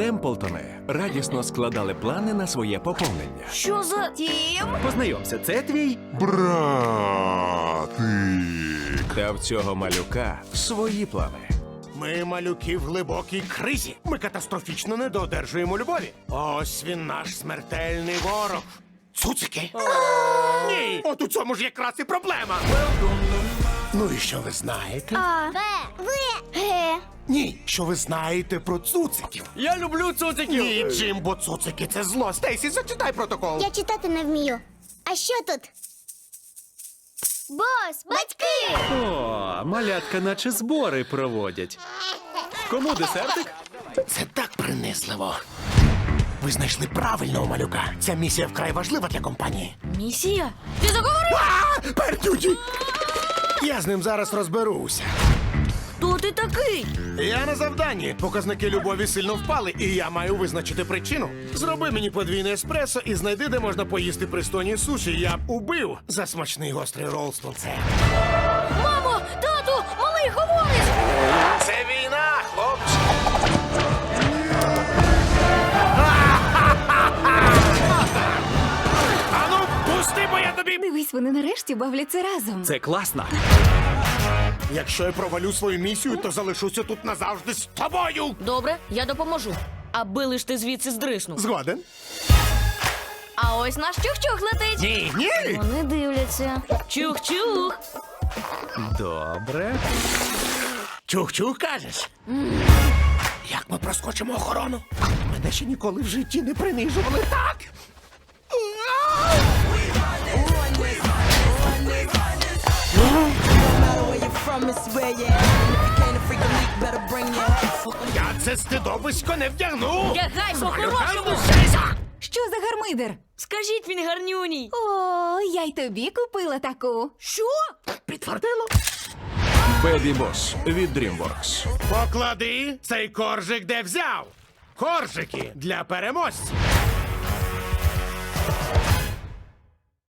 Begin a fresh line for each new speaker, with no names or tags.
Темплтони радісно складали плани на своє поповнення.
Що за тім?
Познайомся, це твій.
Братик.
Та в цього малюка свої плани.
Ми малюки в глибокій кризі. Ми катастрофічно недодержуємо любові. Ось він наш смертельний ворог. Цуцики? Ні, от у цьому ж якраз і проблема. Ну і що ви знаєте?
А. В. В.
Ні, що ви знаєте про цуциків?
Я люблю цуциків.
Ні, Джим, бо цуцики це зло. Стейсі, зачитай протокол.
Я читати не вмію. А що тут?
Бос, батьки!
О, малятка наче збори проводять. Кому десертик?
Це так принизливо. Ви знайшли правильного малюка. Ця місія вкрай важлива для компанії.
Місія? Ти заговорив?
А, Пердюді! Я з ним зараз розберуся.
Хто ти такий?
Я на завданні. Показники любові сильно впали, і я маю визначити причину. Зроби мені подвійне еспресо і знайди, де можна поїсти пристойні суші. Я б убив за смачний гострий рол з тунцем.
Мамо, тату, малий говорить!
Це війна, хлопці. Ану, пусти, бо я тобі.
Дивись, вони нарешті бавляться разом.
Це класно.
Якщо я провалю свою місію, то залишуся тут назавжди з тобою.
Добре, я допоможу. Аби лиш ти звідси здриснув.
Згоден?
А ось наш чух-чух летить.
Ні, ні.
Вони дивляться.
Чух-чух.
Добре.
Чух-чух кажеш. Як ми проскочимо охорону? Мене ще ніколи в житті не принижували так. Я це стидовисько не вдягну.
Тягай по-хорошому.
Що за гармидер?
Скажіть він гарнюній.
О, я й тобі купила таку.
Що?
Підтвердило?
Бебі Бос від DreamWorks.
Поклади цей коржик, де взяв. Коржики для переможців.